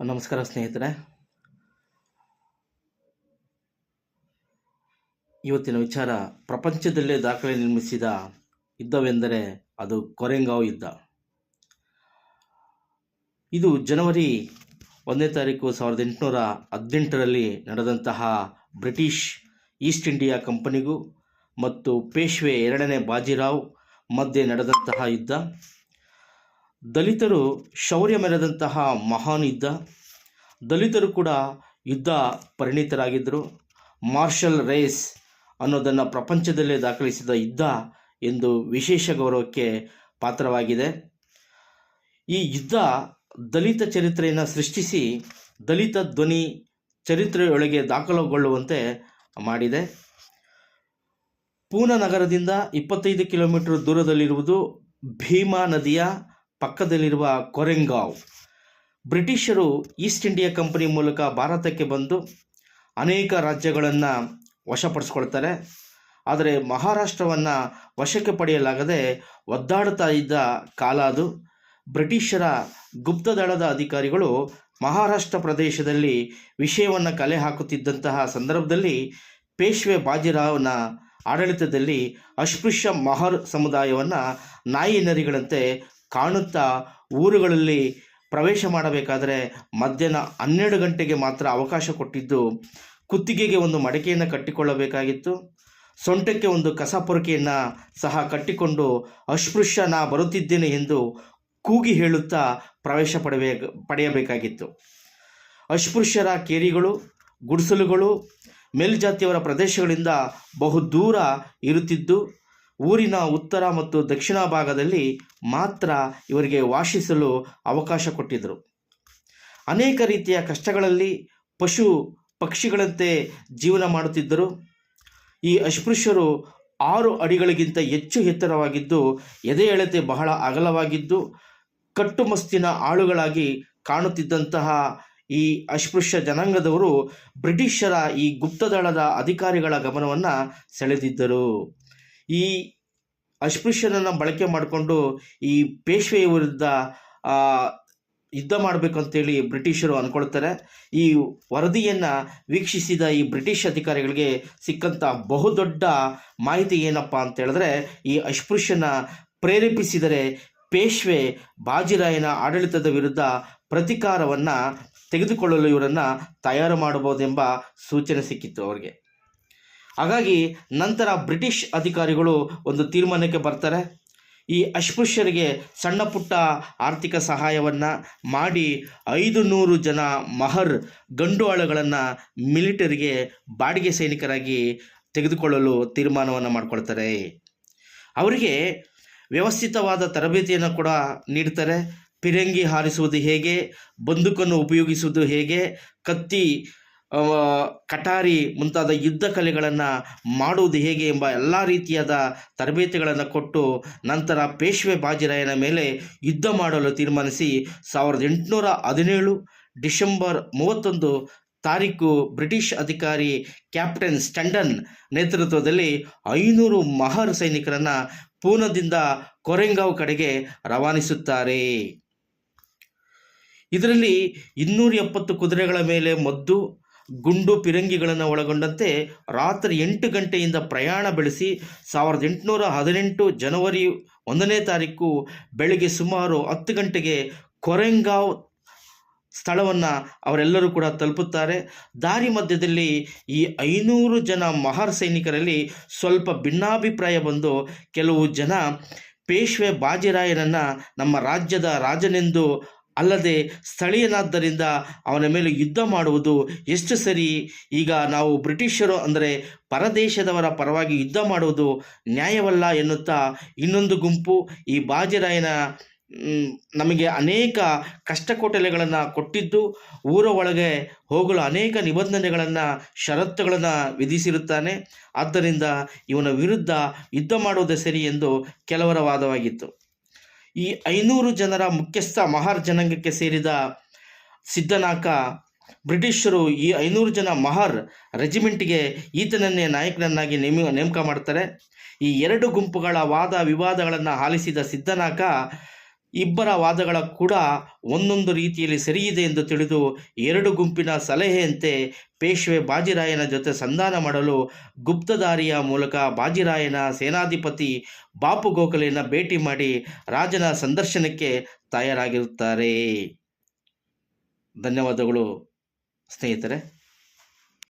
ನಮಸ್ಕಾರ ಸ್ನೇಹಿತರೆ. ಇವತ್ತಿನ ವಿಚಾರ, ಪ್ರಪಂಚದಲ್ಲೇ ದಾಖಲೆ ನಿರ್ಮಿಸಿದ ಯುದ್ಧವೆಂದರೆ ಅದು ಕೊರೆಂಗಾವ್ ಯುದ್ಧ. ಇದು ಜನವರಿ ಒಂದನೇ ತಾರೀಕು ಸಾವಿರದ ಎಂಟುನೂರ ಹದಿನೆಂಟರಲ್ಲಿ ನಡೆದಂತಹ ಬ್ರಿಟಿಷ್ ಈಸ್ಟ್ ಇಂಡಿಯಾ ಕಂಪನಿಗೂ ಮತ್ತು ಪೇಶ್ವೆ ಎರಡನೇ ಬಾಜಿರಾವ್ ಮಧ್ಯೆ ನಡೆದಂತಹ ಯುದ್ಧ. ದಲಿತರು ಶೌರ್ಯ ಮೆರೆದಂತಹ ಮಹಾನ್ ಯುದ್ಧ. ದಲಿತರು ಕೂಡ ಯುದ್ಧ ಪರಿಣಿತರಾಗಿದ್ದರು. ಮಾರ್ಷಲ್ ರೇಸ್ ಅನ್ನೋದನ್ನು ಪ್ರಪಂಚದಲ್ಲೇ ದಾಖಲಿಸಿದ ಯುದ್ಧ ಎಂದು ವಿಶೇಷ ಗೌರವಕ್ಕೆ ಪಾತ್ರವಾಗಿದೆ. ಈ ಯುದ್ಧ ದಲಿತ ಚರಿತ್ರೆಯನ್ನು ಸೃಷ್ಟಿಸಿ ದಲಿತ ಧ್ವನಿ ಚರಿತ್ರೆಯೊಳಗೆ ದಾಖಲುಗೊಳ್ಳುವಂತೆ ಮಾಡಿದೆ. ಪೂನಾ ನಗರದಿಂದ ಇಪ್ಪತ್ತೈದು ಕಿಲೋಮೀಟರ್ ದೂರದಲ್ಲಿರುವುದು ಭೀಮಾ ನದಿಯ ಪಕ್ಕದಲ್ಲಿರುವ ಕೊರೆಂಗಾವ್. ಬ್ರಿಟಿಷರು ಈಸ್ಟ್ ಇಂಡಿಯಾ ಕಂಪನಿ ಮೂಲಕ ಭಾರತಕ್ಕೆ ಬಂದು ಅನೇಕ ರಾಜ್ಯಗಳನ್ನು ವಶಪಡಿಸ್ಕೊಳ್ತಾರೆ. ಆದರೆ ಮಹಾರಾಷ್ಟ್ರವನ್ನು ವಶಕ್ಕೆ ಪಡೆಯಲಾಗದೆ ಒದ್ದಾಡ್ತಾ ಇದ್ದ ಕಾಲ ಅದು. ಬ್ರಿಟಿಷರ ಗುಪ್ತದಳದ ಅಧಿಕಾರಿಗಳು ಮಹಾರಾಷ್ಟ್ರ ಪ್ರದೇಶದಲ್ಲಿ ವಿಷಯವನ್ನು ಕಲೆ ಹಾಕುತ್ತಿದ್ದಂತಹ ಸಂದರ್ಭದಲ್ಲಿ ಪೇಶ್ವೆ ಬಾಜಿರಾವ್ನ ಆಡಳಿತದಲ್ಲಿ ಅಸ್ಪೃಶ್ಯ ಮಹರ್ ಸಮುದಾಯವನ್ನು ನಾಯಿ ನರಿಗಳಂತೆ ಕಾಣುತ್ತಾ ಊರುಗಳಲ್ಲಿ ಪ್ರವೇಶ ಮಾಡಬೇಕಾದರೆ ಮಧ್ಯಾಹ್ನ ಹನ್ನೆರಡು ಗಂಟೆಗೆ ಮಾತ್ರ ಅವಕಾಶ ಕೊಟ್ಟಿದ್ದು ಕುತ್ತಿಗೆಗೆ ಒಂದು ಮಡಕೆಯನ್ನು ಕಟ್ಟಿಕೊಳ್ಳಬೇಕಾಗಿತ್ತು. ಸೊಂಟಕ್ಕೆ ಒಂದು ಕಸ ಪೊರಕೆಯನ್ನು ಸಹ ಕಟ್ಟಿಕೊಂಡು ಅಸ್ಪೃಶ್ಯ ನಾ ಬರುತ್ತಿದ್ದೇನೆ ಎಂದು ಕೂಗಿ ಹೇಳುತ್ತಾ ಪ್ರವೇಶ ಪಡಬೇ ಪಡೆಯಬೇಕಾಗಿತ್ತು. ಅಸ್ಪೃಶ್ಯರ ಕೇರಿಗಳು, ಗುಡಿಸಲುಗಳು, ಮೇಲ್ಜಾತಿಯವರ ಪ್ರದೇಶಗಳಿಂದ ಬಹುದೂರ ಇರುತ್ತಿದ್ದು ಊರಿನ ಉತ್ತರ ಮತ್ತು ದಕ್ಷಿಣ ಭಾಗದಲ್ಲಿ ಮಾತ್ರ ಇವರಿಗೆ ವಾಸಿಸಲು ಅವಕಾಶ ಕೊಟ್ಟಿದ್ದರು. ಅನೇಕ ರೀತಿಯ ಕಷ್ಟಗಳಲ್ಲಿ ಪಶು ಪಕ್ಷಿಗಳಂತೆ ಜೀವನ ಮಾಡುತ್ತಿದ್ದರು. ಈ ಅಸ್ಪೃಶ್ಯರು ಆರು ಅಡಿಗಳಿಗಿಂತ ಹೆಚ್ಚು ಎತ್ತರವಾಗಿದ್ದು, ಎದೆ ಎಳೆತೆ ಬಹಳ ಅಗಲವಾಗಿದ್ದು, ಕಟ್ಟುಮಸ್ತಿನ ಆಳುಗಳಾಗಿ ಕಾಣುತ್ತಿದ್ದಂತಹ ಈ ಅಸ್ಪೃಶ್ಯ ಜನಾಂಗದವರು ಬ್ರಿಟಿಷರ ಈ ಗುಪ್ತದಳದ ಅಧಿಕಾರಿಗಳ ಗಮನವನ್ನು ಸೆಳೆದಿದ್ದರು. ಈ ಅಸ್ಪೃಶ್ಯನನ್ನು ಬಳಕೆ ಮಾಡಿಕೊಂಡು ಈ ಪೇಶ್ವೆಯ ವಿರುದ್ಧ ಯುದ್ಧ ಮಾಡಬೇಕು ಅಂತೇಳಿ ಬ್ರಿಟಿಷರು ಅಂದ್ಕೊಳ್ತಾರೆ ಈ ವರದಿಯನ್ನು ವೀಕ್ಷಿಸಿದ ಈ ಬ್ರಿಟಿಷ್ ಅಧಿಕಾರಿಗಳಿಗೆ ಸಿಕ್ಕಂಥ ಬಹುದೊಡ್ಡ ಮಾಹಿತಿ ಏನಪ್ಪ ಅಂತ ಹೇಳಿದ್ರೆ, ಈ ಅಸ್ಪೃಶ್ಯನ ಪ್ರೇರೇಪಿಸಿದರೆ ಪೇಶ್ವೆ ಬಾಜಿರಾಯನ ಆಡಳಿತದ ವಿರುದ್ಧ ಪ್ರತಿಕಾರವನ್ನು ತೆಗೆದುಕೊಳ್ಳಲು ಇವರನ್ನು ತಯಾರು ಮಾಡಬಹುದೆಂಬ ಸೂಚನೆ ಸಿಕ್ಕಿತ್ತು ಅವರಿಗೆ. ಹಾಗಾಗಿ ನಂತರ ಬ್ರಿಟಿಷ್ ಅಧಿಕಾರಿಗಳು ಒಂದು ತೀರ್ಮಾನಕ್ಕೆ ಬರ್ತಾರೆ. ಈ ಅಸ್ಪೃಶ್ಯರಿಗೆ ಸಣ್ಣ ಪುಟ್ಟ ಆರ್ಥಿಕ ಸಹಾಯವನ್ನು ಮಾಡಿ ಐದು ನೂರು ಜನ ಮಹರ್ ಗಂಡು ಆಳುಗಳನ್ನು ಮಿಲಿಟರಿಗೆ ಬಾಡಿಗೆ ಸೈನಿಕರಾಗಿ ತೆಗೆದುಕೊಳ್ಳಲು ತೀರ್ಮಾನವನ್ನು ಮಾಡಿಕೊಳ್ತಾರೆ. ಅವರಿಗೆ ವ್ಯವಸ್ಥಿತವಾದ ತರಬೇತಿಯನ್ನು ಕೂಡ ನೀಡ್ತಾರೆ. ಪಿರಂಗಿ ಹಾರಿಸುವುದು ಹೇಗೆ? ಬಂದೂಕನ್ನು ಉಪಯೋಗಿಸುವುದು ಹೇಗೆ? ಕತ್ತಿ ಕಟಾರಿ ಮುಂತಾದ ಯುದ್ಧ ಕಲೆಗಳನ್ನು ಮಾಡುವುದು ಹೇಗೆ ಎಂಬ ಎಲ್ಲ ರೀತಿಯಾದ ತರಬೇತಿಗಳನ್ನು ಕೊಟ್ಟು ನಂತರ ಪೇಶ್ವೆ ಬಾಜಿರಾಯನ ಮೇಲೆ ಯುದ್ಧ ಮಾಡಲು ತೀರ್ಮಾನಿಸಿ ಸಾವಿರದ ಎಂಟುನೂರ ಹದಿನೇಳು ಡಿಸೆಂಬರ್ ಮೂವತ್ತೊಂದು ತಾರೀಕು ಬ್ರಿಟಿಷ್ ಅಧಿಕಾರಿ ಕ್ಯಾಪ್ಟನ್ ಸ್ಟಂಡನ್ ನೇತೃತ್ವದಲ್ಲಿ ಐನೂರು ಮಹರ್ ಸೈನಿಕರನ್ನು ಪೂನದಿಂದ ಕೊರೆಂಗಾವ್ ಕಡೆಗೆ ರವಾನಿಸುತ್ತಾರೆ. ಇದರಲ್ಲಿ ಇನ್ನೂರ ಎಪ್ಪತ್ತು ಕುದುರೆಗಳ ಮೇಲೆ ಮದ್ದು ಗುಂಡು ಪಿರಂಗಿಗಳನ್ನು ಒಳಗೊಂಡಂತೆ ರಾತ್ರಿ ಎಂಟು ಗಂಟೆಯಿಂದ ಪ್ರಯಾಣ ಬೆಳೆಸಿ ಸಾವಿರದ ಎಂಟುನೂರ ಹದಿನೆಂಟು ಜನವರಿ ಒಂದನೇ ತಾರೀಕು ಬೆಳಗ್ಗೆ ಸುಮಾರು ಹತ್ತು ಗಂಟೆಗೆ ಕೊರೆಂಗಾವ್ ಸ್ಥಳವನ್ನು ಅವರೆಲ್ಲರೂ ಕೂಡ ತಲುಪುತ್ತಾರೆ. ದಾರಿ ಮಧ್ಯದಲ್ಲಿ ಈ ಐನೂರು ಜನ ಮಹಾರ್ ಸೈನಿಕರಲ್ಲಿ ಸ್ವಲ್ಪ ಭಿನ್ನಾಭಿಪ್ರಾಯ ಬಂದು ಕೆಲವು ಜನ ಪೇಶ್ವೆ ಬಾಜಿರಾಯನನ್ನು ನಮ್ಮ ರಾಜ್ಯದ ರಾಜನೆಂದು ಅಲ್ಲದೆ ಸ್ಥಳೀಯನಾದ್ದರಿಂದ ಅವನ ಮೇಲೆ ಯುದ್ಧ ಮಾಡುವುದು ಎಷ್ಟು ಸರಿ? ಈಗ ನಾವು ಬ್ರಿಟಿಷರು ಅಂದರೆ ಪರದೇಶದವರ ಪರವಾಗಿ ಯುದ್ಧ ಮಾಡುವುದು ನ್ಯಾಯವಲ್ಲ ಎನ್ನುತ್ತಾ ಇನ್ನೊಂದು ಗುಂಪು ಈ ಬಾಜಿರಾಯನ ನಮಗೆ ಅನೇಕ ಕಷ್ಟಕೋಟಲೆಗಳನ್ನು ಕೊಟ್ಟಿದ್ದು, ಊರ ಒಳಗೆ ಹೋಗಲು ಅನೇಕ ನಿಬಂಧನೆಗಳನ್ನು, ಷರತ್ತುಗಳನ್ನು ವಿಧಿಸಿರುತ್ತಾನೆ. ಆದ್ದರಿಂದ ಇವನ ವಿರುದ್ಧ ಯುದ್ಧ ಮಾಡುವುದೇ ಸರಿ ಎಂದು ಕೆಲವರ ವಾದವಾಗಿತ್ತು. ಈ ಐನೂರು ಜನರ ಮುಖ್ಯಸ್ಥ ಮಹಾರ್ ಜನಾಂಗಕ್ಕೆ ಸೇರಿದ ಸಿದ್ಧನಾಕ ಬ್ರಿಟಿಷರು ಈ ಐನೂರು ಜನ ಮಹಾರ್ ರೆಜಿಮೆಂಟ್ಗೆ ಈತನನ್ನೇ ನಾಯಕನನ್ನಾಗಿ ನೇಮ, ನೇಮಕ ಮಾಡ್ತಾರೆ. ಈ ಎರಡು ಗುಂಪುಗಳ ವಾದ ವಿವಾದಗಳನ್ನು ಆಲಿಸಿದ ಸಿದ್ಧನಾಕ ಇಬ್ಬರ ವಾದಗಳ ಕೂಡ ಒಂದೊಂದು ರೀತಿಯಲ್ಲಿ ಸರಿಯಿದೆ ಎಂದು ತಿಳಿದು ಎರಡು ಗುಂಪಿನ ಸಲಹೆಯಂತೆ ಪೇಶ್ವೆ ಬಾಜಿರಾಯನ ಜೊತೆ ಸಂಧಾನ ಮಾಡಲು ಗುಪ್ತದಾರಿಯ ಮೂಲಕ ಬಾಜಿರಾಯನ ಸೇನಾಧಿಪತಿ ಬಾಪು ಗೋಖಲೆಯನ್ನು ಭೇಟಿ ಮಾಡಿ ರಾಜನ ಸಂದರ್ಶನಕ್ಕೆ ತಯಾರಾಗಿರುತ್ತಾರೆ. ಧನ್ಯವಾದಗಳು ಸ್ನೇಹಿತರೆ.